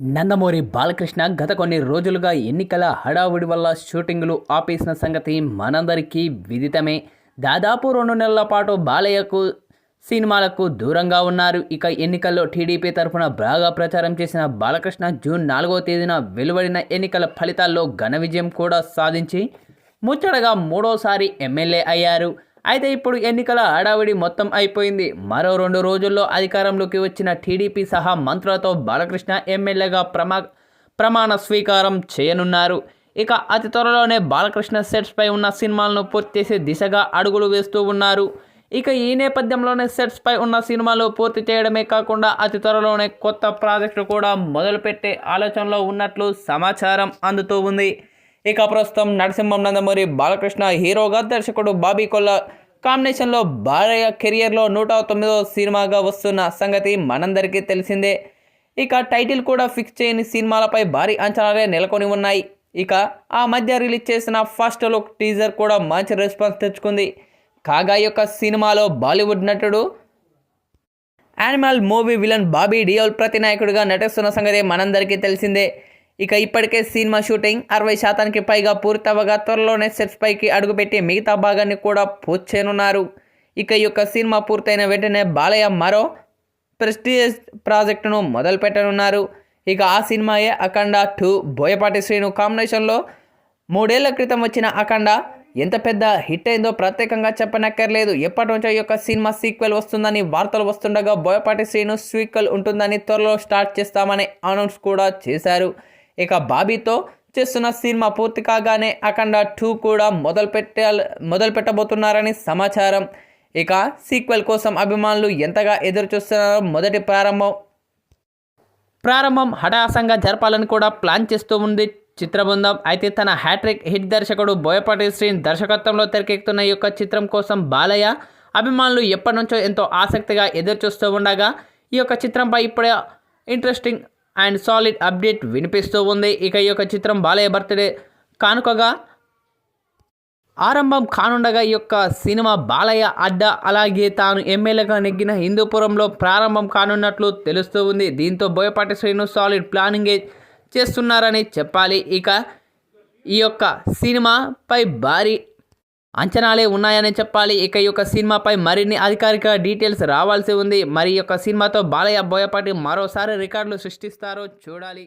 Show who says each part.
Speaker 1: నందమూరి బాలకృష్ణ గత కొన్ని రోజులుగా ఎన్నికల హడావుడి వల్ల షూటింగులు ఆపేసిన సంగతి మనందరికీ విదితమే. దాదాపు రెండు నెలల పాటు బాలయ్యకు సినిమాలకు దూరంగా ఉన్నారు. ఇక ఎన్నికల్లో టీడీపీ తరఫున బాగా ప్రచారం చేసిన బాలకృష్ణ జూన్ నాలుగో తేదీన వెలువడిన ఎన్నికల ఫలితాల్లో ఘన విజయం కూడా సాధించి ముచ్చటగా మూడోసారి ఎమ్మెల్యే అయ్యారు. అయితే ఇప్పుడు ఎన్నికల హడావిడి మొత్తం అయిపోయింది. మరో రెండు రోజుల్లో అధికారంలోకి వచ్చిన టీడీపీ సహా మంత్రులతో బాలకృష్ణ ఎమ్మెల్యేగా ప్రమా ప్రమాణ స్వీకారం చేయనున్నారు. ఇక అతి త్వరలోనే బాలకృష్ణ సెట్స్పై ఉన్న సినిమాలను పూర్తి చేసే దిశగా అడుగులు వేస్తూ ఉన్నారు. ఇక ఈ నేపథ్యంలోనే సెట్స్పై ఉన్న సినిమాలు పూర్తి చేయడమే కాకుండా అతి త్వరలోనే కొత్త ప్రాజెక్టులు కూడా మొదలుపెట్టే ఆలోచనలో ఉన్నట్లు సమాచారం అందుతూ ఉంది. ఇక ప్రస్తుతం నరసింహం నందమూరి బాలకృష్ణ హీరోగా దర్శకుడు బాబీ కొల్ల కాంబినేషన్లో భార్య కెరియర్లో నూట తొమ్మిదో సినిమాగా వస్తున్న సంగతి మనందరికీ తెలిసిందే. ఇక టైటిల్ కూడా ఫిక్స్ చేయని సినిమాలపై భారీ అంచనాలే నెలకొని ఉన్నాయి. ఇక ఆ మధ్య రిలీజ్ చేసిన ఫస్ట్ లుక్ టీజర్ కూడా మంచి రెస్పాన్స్ తెచ్చుకుంది. కాగా ఈ యొక్క సినిమాలో బాలీవుడ్ నటుడు animal movie villain Bobby Deol ప్రతినాయకుడిగా నటిస్తున్న సంగతి మనందరికీ తెలిసిందే. ఇక ఇప్పటికే సినిమా షూటింగ్ అరవై శాతానికి పైగా పూర్తవగా త్వరలోనే సెట్స్ పైకి అడుగుపెట్టి మిగతా భాగాన్ని కూడా పూర్తి చేయనున్నారు ఇక ఈ యొక్క సినిమా పూర్తయిన వెంటనే బాలయ్య మరో ప్రెస్టీజియస్ ప్రాజెక్టును మొదలు పెట్టనున్నారు ఇక ఆ సినిమాయే అఖండ టూ బోయపాటి శ్రీను కాంబినేషన్లో మూడేళ్ళ క్రితం వచ్చిన అఖండ ఎంత పెద్ద హిట్ అయిందో ప్రత్యేకంగా చెప్పనక్కర్లేదు. ఎప్పటి నుంచో ఈ యొక్క సినిమా సీక్వెల్ వస్తుందని వార్తలు వస్తుండగా బోయపాటి శ్రీను సీక్వెల్ ఉంటుందని త్వరలో స్టార్ట్ చేస్తామని అనౌన్స్ కూడా చేశారు. ఇక బాబీతో చేస్తున్న సినిమా పూర్తి కాగానే అఖండ టూ కూడా మొదలు పెట్ట మొదలు పెట్టబోతున్నారని సమాచారం. ఇక సీక్వెల్ కోసం అభిమానులు ఎంతగా ఎదురు చూస్తున్నారో మొదటి ప్రారంభం. ప్రారంభం హఠాసంగా జరపాలని కూడా ప్లాన్ చేస్తూ ఉంది చిత్రబృందం అయితే తన హ్యాట్రిక్ హిట్ దర్శకుడు బోయపాటి శ్రీన్ దర్శకత్వంలో తెరకెక్కుతున్న ఈ యొక్క చిత్రం కోసం బాలయ్య అభిమానులు ఎప్పటి నుంచో ఎంతో ఆసక్తిగా ఎదురు చూస్తూ ఉండగా ఈ యొక్క చిత్రంపై ఇప్పుడే ఇంట్రెస్టింగ్ అండ్ సాలిడ్ అప్డేట్ వినిపిస్తూ ఉంది. ఇక ఈ యొక్క చిత్రం బాలయ్య బర్త్డే కానుకగా ఆరంభం కానుండగా ఈ యొక్క సినిమా బాలయ్య అడ్డ. అలాగే తాను ఎమ్మెల్యేగా నెగ్గిన హిందూపురంలో ప్రారంభం కానున్నట్లు తెలుస్తూ ఉంది. దీంతో బోయపాటి శ్రీను సాలిడ్ ప్లానింగే చేస్తున్నారని చెప్పాలి. ఇక ఈ యొక్క సినిమాపై భారీ అంచనాలే ఉన్నాయని చెప్పాలి. ఇక ఈ యొక్క సినిమాపై మరిన్ని అధికారిక డీటెయిల్స్ రావాల్సి ఉంది. మరి ఈ యొక్క సినిమాతో బాలయ్య బోయపాటి మరోసారి రికార్డులు సృష్టిస్తారో చూడాలి.